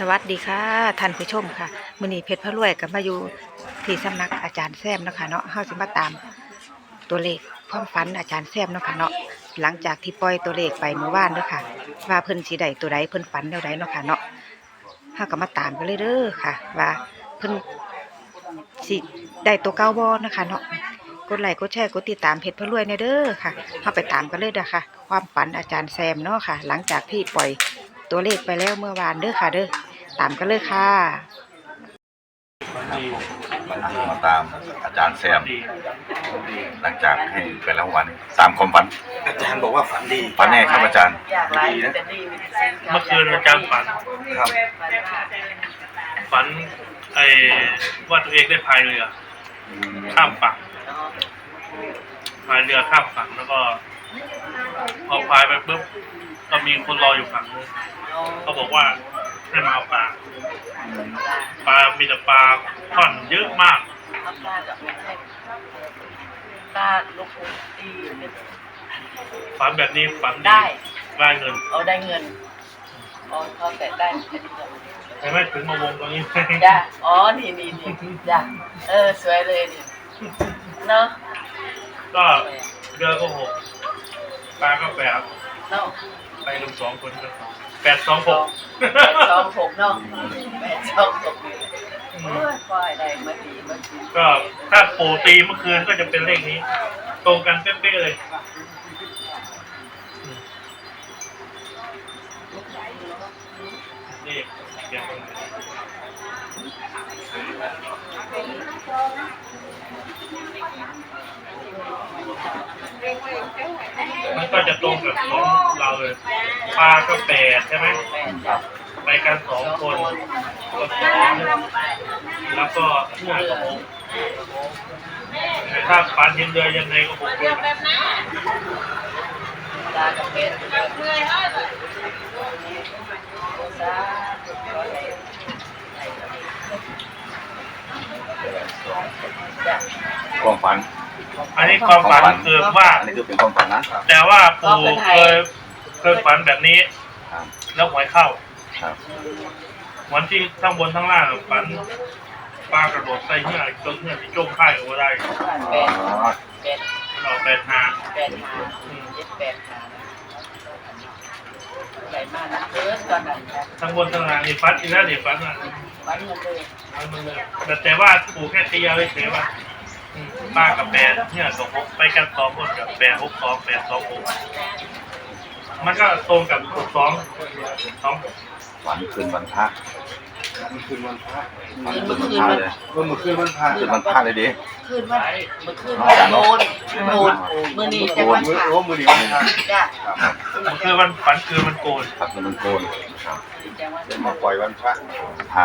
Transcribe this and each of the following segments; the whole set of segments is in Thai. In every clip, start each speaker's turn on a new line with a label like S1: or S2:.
S1: สวัสดีค่ะท่านผู้ชมค่ะมื้อนี้เพชรพระรวยกับมาอยู่ที่สำนักอาจารย์แซมเนาะค่ะเนาะเฮาสิมาตามตัวเลขความฝันอาจารย์แซมเนาะค่ะเนาะหลังจากที่ปล่อยตัวเลขไปเมื่อวานเด้อค่ะ ว่าเพิ่นสิได้ตัวใดเพิ่นฝันแนวใดเนาะค่ะเนาะเฮาก็มาตามกันเลยเด้อค่ะ ว่าเพิ่นสิได้ตัวเก่าบ่เนาะคะเนาะกดไลค์กดแชร์กดติดตามเพจพระรวยเนี่ยเด้อค่ะเฮาไปตามกันเลยเด้อค่ะ ความฝันอาจารย์แซมเนาะค่ะ หลังจากที่ปล่อยตัวเลขไปแล้วเมื่อวานเด้อค่ะเด้อ ตามกันเลยค่ะ
S2: มาตามอาจารย์แซม หลังจากให้ไปแล้ววันตามความฝัน
S3: อาจารย์บอกว่าฝันดี
S2: ฝันแน่ครับอาจารย์
S4: อยากไลฟ์แต่นี่มีแต่ซื้อ
S5: เมื่อคืนอาจารย์ฝัน
S3: ครับ
S5: ฝันไอ้ว่าตัวเองได้พายเรือ ข้ามฝั่งพายเรือข้ามฝั่งแล้วก็พอพายไปปุ๊บก็มีคนรออยู่ฝั่งนู้นเขาบอกว่า ให้มาเอาปลา ปลา มีแต่ปลาค่อนเยอะมาก
S4: เอาปลากับไม่ใช่ปลาลูกตีเป็น
S5: ฝันแบบนี้ฝัน
S4: ได้
S5: ได้เงิน
S4: เอาได้เงินอ๋อเขาแต่ได้แค่นี้เดียว
S5: ใช่ไหมถึงมาวงตรงนี้
S4: จ้ะอ๋อ นี่นี่นี่จ้ะเออ สวยเลยนี่เนาะ
S5: ก็เรือก็หกปลาก็แปด
S4: เนาะ
S5: ไปลงสองคนก็ แปดสองห
S4: สอกงแปดสองหกเนาะแปดสองหกโอ้ยควายได้มาดีมาดี
S5: ก็ถ้าปู่ตีเมื่อคืนก็จะเป็นเลขนี้ ตรงกันเป๊ะๆเลยอืมนี่เขียนตรงไหนมัน ก็จะตรงกับของเราเลยปลาก็แปดใช่ไหม
S4: แปดจ้ะ
S5: ไปกันสองคนก็สองแล้วก็ห้ากับหกแต่ถ้าปันเห็นเรือยังไงก็หกคน
S4: ปลากับเป็ดสาธุขอให้จ้ะ
S2: ความฝัน
S5: อันนี้ความฝันคือว่า
S2: อันนี้คือเป็นความฝันนะ
S5: แต่ว่าปู่เคยเคยฝันแบบนี้
S2: ครับ
S5: แล้วหวยเข้า
S2: ครับ
S5: วันที่ทั้งบนทั้งล่างฝันปลากระโดดใส่เหี้ยจนเหี้ยที่จมไข่เอาไว้ได้
S4: แปด
S2: อ๋อ
S4: แปด
S5: เราแปดหา
S4: แปดหาเจ็ดแปดหาใหญ่มากนะเออตอนนั้น
S5: ทั้งบนทั้งล่างนี่ฟันอีกแล้วเดี๋ยวฟันอะ
S4: วันเงินเลย
S5: ฟันมันเลยแต่แต่ว่าปู่แค่ตีเอาไว้เฉยว่าอืม ปลากับแปดเนี่ยสองหกไปกันสองคนกับแปดหกสองแปดสองหกมันก็ตรงกับหกสองสอง
S2: ฝันคืนวันพระ
S3: มันคืนวันพระ
S2: ฝันคืนวันพระเลย
S3: เมื่อคืนวันพระ
S2: คืนวันพระเลยดิ
S4: คืนวันเมื่อคืนวันโนนโนนมือนี้จะวัน
S3: มือ
S4: ผ่า
S3: โอ้มือดีวันพระ
S4: จ้ะ
S5: มันคือมันฝันคือมันโกน
S2: ฝันคืนวันโกนครับ
S4: จะวัน
S3: เดี๋ยวมาปล่อยวันพระ
S2: พระ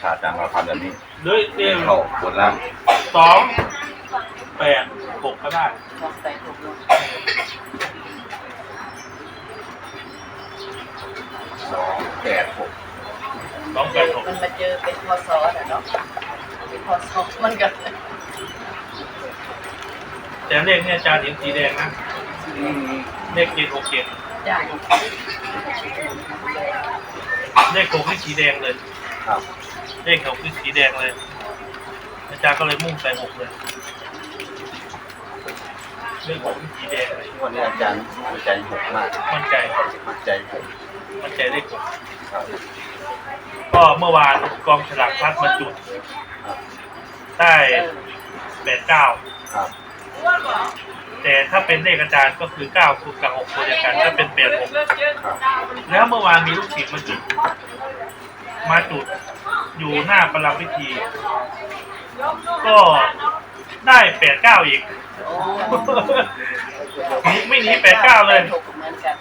S2: ถ้าอาจารย์เราทำแบบนี้
S5: ด้วยเรื่อง
S2: เข้าบนล่าง
S5: สองแปดหกก็ได้
S4: สองแปดหกโนน
S2: สองแปดหก
S5: สองแปดหก
S4: มันมาเจอเป็นพศอะเนาะเป็นพศมันก็
S5: แต่เลขเนี่ยอาจารย์เห็นสีแดงนะเลขเจ็ดหกเจ็ด
S4: จ้ะ
S5: เลขหกนี่สีแดงเลย
S2: ครับ
S5: เลขหกนี่สีแดงเลย อาจารย์ก็เลยมุ่งใส่หกเลยเลขหกนี่สีแดงเลย
S2: วันนี้อาจารย์มั่นใจหกมาก
S5: มั่นใจ
S2: มั่นใจหก
S5: มั่นใจเลขหก
S2: ครับ
S5: ก็เมื่อวานกองฉลากพลัดมาจุด
S2: ครับ
S5: ได้แปดเก้า
S2: ครับ
S5: แต่ถ้าเป็นเลขอาจารย์ก็คือเก้าคูณกับหกตัวยกันถ้าเป็นแปดหกแล้วเมื่อวานมีลูกศิษย์มาจุด มาจุดอยู่หน้าประลัพิธี ก็ได้แปดเก้าอีกไม่หนีแปดเก้าเลย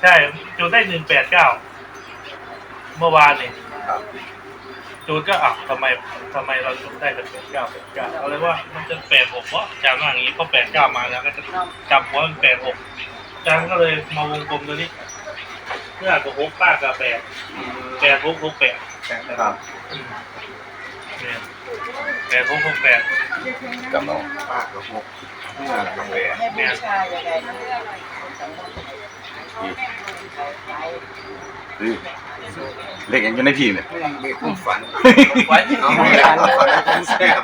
S5: ใช่จุดได้หนึ่งแปดเก้าเมื่อวานนี่ จุดก็อะทำไมทำไมเราจุดได้แต่แปดเก้าแปดเก้าเอาเลยว่ามันจะแปดหกเพราะจำว่าอย่างนี้เพราะแปดเก้ามาแล้วก็จะ
S4: เนาะ
S5: จับหัวมันแปดหกจังก็เลยมาวงกลมตัวนี้เพื่อกับหกป้ากับแปดแปดหกหกแปด
S2: ครับ
S5: อืมเนี่ยแปดหกหกแปด
S2: กำลัง
S3: ป้ากับหกห้ากับแปด
S4: ให้บูชายังไงนะ
S2: คือเลขยังอยู่ในพี่เนี่ย
S3: เด็กผู้ฝัน
S4: ไว้ที่
S3: เอา
S4: ไหน
S3: ไม่ฝันฝันอาจารย์แซม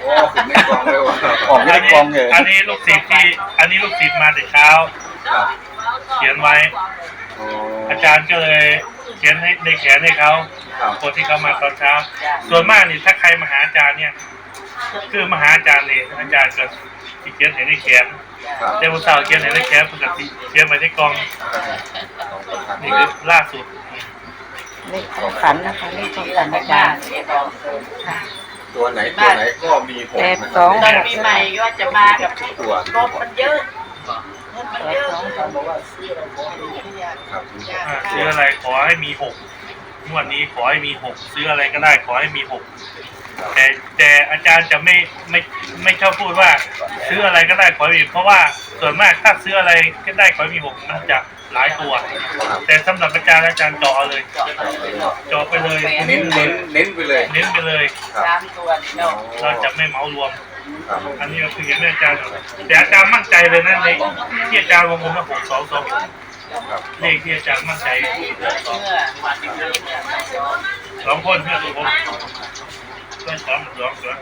S3: โอ้ขึ้นในกองเลยว่ะ
S2: ออกไม่ได้กองเลย
S5: อันนี้ลูกศิษย์ที่อันนี้ลูกศิษย์มาแต่เช้า
S3: ครับ
S5: เขียนไว้
S3: โอ้
S5: อาจารย์ก็เลย เขียนให้ในแขนให้เขา
S3: ครับ
S5: คนที่เขามาตอนเช้า ส่วนมากนี่ถ้าใครมาหาอาจารย์เนี่ย คือมาหาอาจารย์นี่อาจารย์ก็สิเขียนให้ในแขน
S3: ครับ
S5: เจ้าสาวเขียนให้ในแขนปกติเขียนไว้ในกล่อง
S3: ของประธาน
S5: นี่คือล่าสุด
S1: เลขความฝันนะคะเลขความฝันอาจารย์ค่ะ
S3: ตัวไหนตัวไหนก็มีหก
S1: แปด
S3: นะ
S1: สอง
S4: ตอนปีใหม่ก็จะมากับ
S3: ตัว
S4: รถมันเยอะรถมันเยอะ
S3: ครับ
S5: อ่าซื้ออะไรขอให้มีหก งวดนี้ขอให้มีหกซื้ออะไรก็ได้ ขอให้มีหกแต่แต่อาจารย์จะไม่ไม่ไม่ชอบพูดว่า ซื้ออะไรก็ได้ขอให้มีเพราะว่าส่วนมากถ้าซื้ออะไรก็ได้ขอให้มีหกมันจะหลายตัว
S3: ครับ
S5: แต่สำหรับอาจารย์อาจารย์เจาะเอาเลยเจาะไปเลย
S3: เน้นเน้นเน้นไปเลย
S5: เน้นไปเลย
S3: ครับ
S4: สามตัวนี่เนาะ
S5: เราจะไม่เหมารวม
S3: ครับ
S5: อันนี้ก็คือเห็นไหมอาจารย์แต่อาจารย์มั่นใจเลยนะในที่อาจารย์วงกลมว่าหกสองสอง
S3: ครับ
S5: เลขที่อาจารย์มั่นใจ
S4: เมื่อวันนี้เนี่ยสอง
S5: สองคนเพื่อนผมเพื่อนสองสองสอง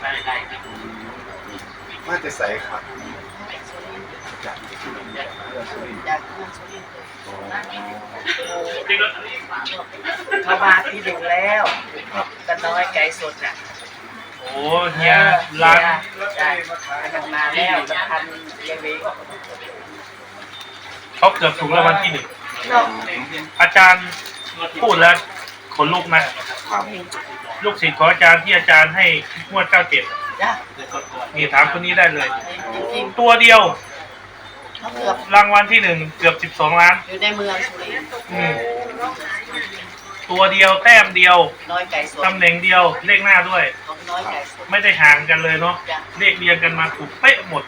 S4: ได้ได้
S3: มาจะใส่ครับ
S4: จากเมืองสุรินทร์
S5: จริงแล้ว
S4: เขามาที่หนึ่งแล้วกันน้อยไก่สดอะ
S5: โอ้เฮียร้าน
S4: ได้กันมาแล้วจะพันเยเวก
S5: เขาเกือบถูกรางวัลที่หนึ่ง
S4: เนาะ
S5: อาจารย์พูดแล้วขนลุกนะ
S3: ครับ
S5: ลูกศิษย์ของอาจารย์ที่อาจารย์ให้งวดเก้าเจ็ด
S4: จ้ะ
S5: นี่ถามคนนี้ได้เลย
S4: จริง
S5: ตัวเดียว
S4: ๆเขาเกือบ
S5: รางวัลที่หนึ่งเกือบสิบสองล้าน
S4: อยู่ในเมืองสุรินทร์
S5: อืมตัวเดียวแต้มเดียว
S4: น้อยไก่สด
S5: ตำแหน่งเดียวเลขหน้าด้วย
S4: ของ น้อยไก่สด
S5: ไม่ได้ห่างกันเลยเนาะ
S4: จ้ะ
S5: เลขเรียงกันมาถูกเป๊ะหมด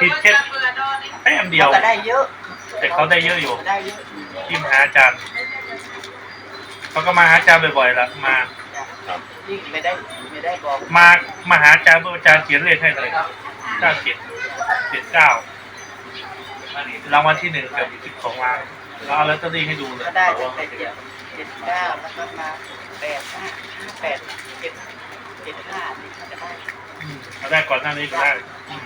S5: ผิดแค่ แต้มเดียว
S4: เขาก็ได้เยอะ
S5: แต่เขาได้เยอะอยู่
S4: เขาได้เยอะ
S5: ที่มาหาอาจารย์เขาก็มาหาอาจารย์บ่อยๆละมา
S4: จ้ะยิ่งไม่ได้ไม่ได้บอก
S5: มามาหาอาจารย์เพื่ออาจารย์เขียนเลขให้เลยเก้าเจ็ดเจ็ดเก้ารางวัลที่หนึ่งเกือบสิบสองล้านเราเอาลอตเตอรี่ให้ดูเลย
S4: ก็ได้ตั้งแต่เจ็ดเจ็ดเก้าแล้วก็มาแปดห้าห้าแปดเจ็ด เจ็ดห้านี่เขาจะได้
S5: เอาได้ก่อนหน้านี้ก็ได้อืม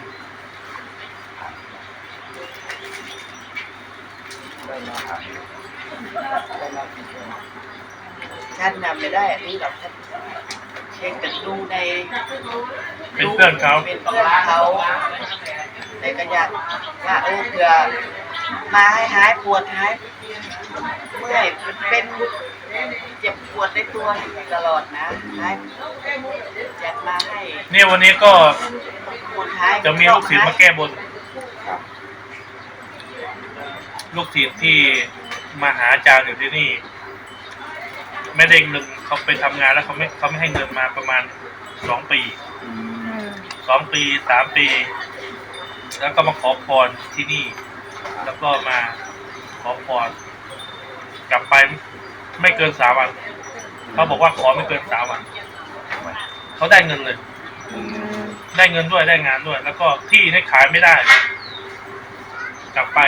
S4: ท่านนำไม่ได้อันนี้หรอกท่านเช็คกันดูใน
S5: เป็นเพื่อนเขา
S4: เป็นเพื่อนเขาแต่ก็อยากว่าเออเผื่อมาให้หายปวดหายเมื่อยเป็น จ็บปวดในตัวตลอดนะหายอยากมาให้
S5: เนี่ยวันนี้ก็
S4: ปวดหาย
S5: จะมีลูกศิษย์มาแก้บน
S3: ครับ
S5: ลูกศิษย์ที่มาหาอาจารย์อยู่ที่นี่ไม่ได้เงินเขาไปทำงานแล้วเขาไม่เขาไม่ให้เงินมาประมาณสองปีสองปีสามปี แล้วก็มาขอพรที่นี่ แล้วก็มาขอพรกลับไป ไม่เกินสามวันเขาบอกว่าขอไม่เกินสามวันเขาได้เงินเลย ได้เงินด้วยได้งานด้วย แล้วก็ที่ได้ขายไม่ได้ กลับไป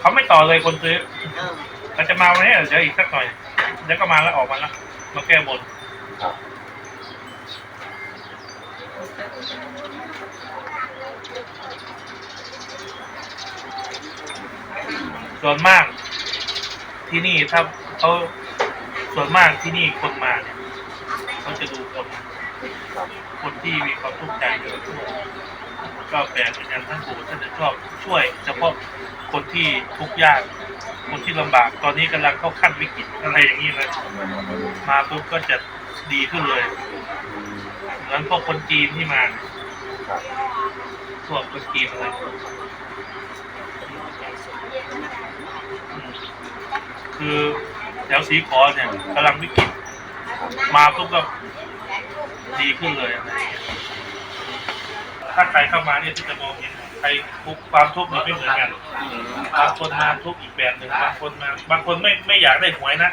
S5: เขาไม่ต่อเลยคนซื้อ
S4: เออ
S5: มันจะมาวันนี้เดี๋ยวอีกสักหน่อยเดี๋ยวก็มาแล้วออกมาแล้วมาแก้บนส่วนมาก ที่นี่ถ้าเขาส่วนมากที่นี่คนมาเนี่ยเขาจะดูคนคนที่มีความทุกข์ใจเยอะก็แปลกเหมือนกันท่านปู่ท่านจะชอบช่วย เฉพาะคนที่ทุกข์ยาก คนที่ลำบากตอนนี้กำลังเข้าขั้นวิกฤตอะไรอย่างนี้นะมาปุ๊บก็จะดีขึ้นเลยเหมือนพวกคนจีนที่มา
S3: ครับ
S5: พวกคนจีนอะไรอืม คือแถวสีขอเนี่ยกำลังวิกฤตมาปุ๊บก็ดีขึ้นเลย ถ้าใครเข้ามาเนี่ยที่จะมองเห็นใครทุกความทุกข์มันไม่เหมือนกันบางคนมาทุกข์อีกแบบหนึ่งบางคนมาบางคนไม่ไม่อยากได้หวยนะ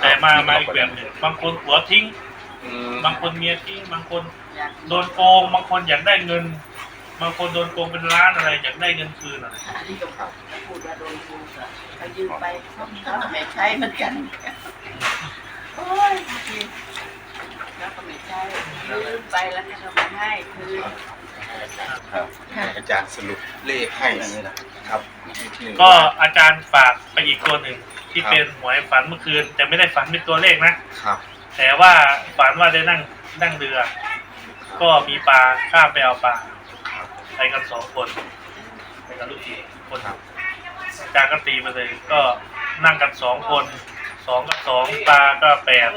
S5: แต่มามาอีกแบบหนึ่งบางคนหัวทิ้ง บางคนเมียทิ้ง บางคนโดนโกงบางคนอยากได้เงิน บางคนโดนโกงเป็นล้านอะไรอยากได้เงินคืนอะไร
S4: อันนี้ก็พูดว่าโดนกูก็เขายืมไปเขาก็ไม่ใช้เหมือนกันโอ้ยแล้วก็ไม่ใช้ยืมไปแล้วก็ไม่ให้คืน
S3: ครับ
S1: ค่ะ
S3: อาจารย์สรุปเลขให้ครับ
S5: ก็อาจารย์ฝากไปอีกตัวหนึ่งที่เป็นหวยฝันเมื่อคืน แต่ไม่ได้ฝันเป็นตัวเลขนะ
S3: ครับ
S5: แต่ว่าฝันว่าได้นั่งนั่งเรือ ก็มีปลาข้ามไปเอาปลา ไปกันสองคนไปกับลูกทีมคน
S3: ครับ
S5: อาจารย์ก็ตีมาเลยก็นั่งกันสองคนสองกับสองปลาก็แปด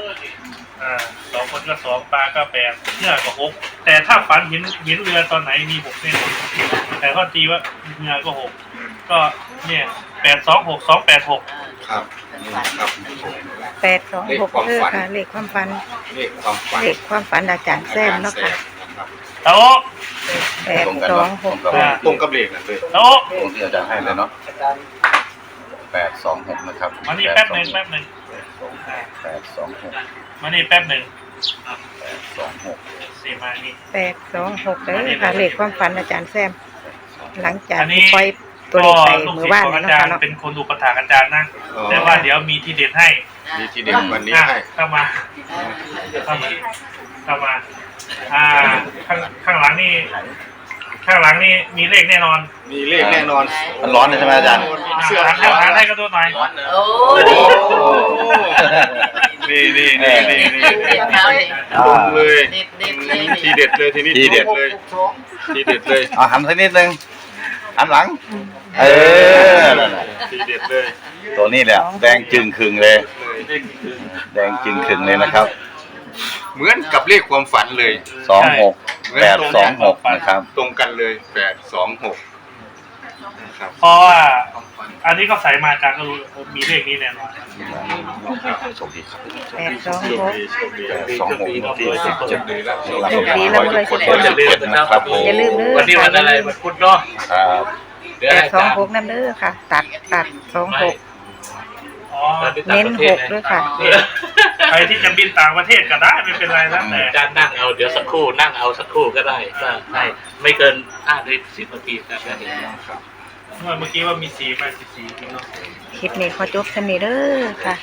S5: อ่าสองคนก็สองปลาก็แปดเนื้อก็หกแต่ถ้าฝันเห็นเห็นเรือตอนไหนมีหกแน่นอนแต่ก็ตีว่าเรือก็หกก็เนี่ยแปดสองหกสองแปดหก
S3: ครับนี่ครับ
S1: แปดสองหกเด้อค่ะเลขความฝัน
S3: เลขความฝัน
S1: เลขความฝันอาจารย์แซมเนาะค่ะ
S3: ครับ
S5: โต๊ะ
S1: แปดสองหก
S5: อ่า
S3: ตรงกับเลขนั่นเลย
S5: โต๊ะ
S2: ตรงที่อาจารย์ให้เลยเนาะแปดสองหกนะครับ
S5: มานี่แป๊บหนึ่งแป๊บหนึ่ง
S2: แปดสองหก
S5: มานี่แป๊บหนึ่ง
S2: แปดสองหก
S5: สี่มานี่
S1: แปดสองหกเด้อค่ะเลขความฝันอาจารย์แซม หลังจาก
S5: อันนี้
S1: ที่ปล่อยตัวเล
S5: ก็
S1: ขไป
S5: ลูก
S1: มื
S5: ศิ
S1: อ
S5: ษ
S1: ว่าน
S5: ย์ของ
S1: นี่
S5: อา
S1: เนาะ
S5: จาร
S1: ค่ะ
S5: ย์
S1: เนาะ
S5: เป็นคนอุปถากอาจารย์นะ
S3: อ๋อ
S5: แต่ว่าเดี๋ยวมีที่เด็ดให้
S3: มีที่เด็ดวันนี้
S5: อะ
S3: ให้
S5: เข้ามาเข้ามาเข้ามาอ่าข้างข้างหลังนี่ ข้างหลังนี่มีเลขแน่นอน
S3: มีเลขแน่นอน
S2: มันร้อนเลยใช่ไหมอาจารย์
S3: เสื้อ
S5: หัน
S3: ขาว
S5: หันให้ก็ดูหน่อย
S4: โอ้
S3: โอ้
S4: ย
S3: นี่นี่นี่นี่นี่
S4: เด็ดเขาเลย
S3: ตรงเลย
S4: เด็ดเด็ดเลย
S3: ทีเด็ดเลยทีนี้
S2: ทีเด็ด
S3: เลย ทีเด็ดเลย
S2: เอาหันสักนิดนึงหันหลัง เออนั่นน่ะ
S3: ทีเด็ดเลย
S2: ตัวนี้แหละแดงจึงขึงเลย แดงจึงขึงเลยนะครับ
S3: เหมือนกับเลขความฝันเลย
S2: สองหก แปดสองหกนะครับ
S3: ตรงกันเลยแปดสองหกนะครับ
S5: เพราะว่าอันนี้ก็ใส่มาอาจารย์ก็รู้มีเลขนี้แน่นอน
S2: โชคดีครับ
S1: แปดสอง
S3: โช
S1: ห
S3: ค
S1: ก
S3: ดีโชคดี
S2: แปดสองหกที่สิบเจ็ด
S3: ดีแล้ว
S1: โชคดีแล้วเลย
S2: ทุกคนอย่าลืมนะครับผม
S1: อย่าลืมเด้อ
S5: วันนี้วันอะไรวันพุธเนาะ
S2: ครับ
S1: แปดสองหกนั่นเด้อค่ะ ตัดตัดสองหก
S5: อ๋อ
S1: เน้นหกด้วยค่ะ
S5: ใครที่จะบินต่างประเทศก็ได้ไม่เป็นไรนะแต่
S6: อาจารย์นั่งเอาเดี๋ยวสักครู่นั่งเอาสักครู่ก็ได้ก็ได้ไม่เกินห้านาทีสิบนาทีครับได้
S5: เมื่อกี้ว่ามีสีมาสีสีเนาะ
S1: คลิปนี้ขอจบสำนีเด้อค่ะ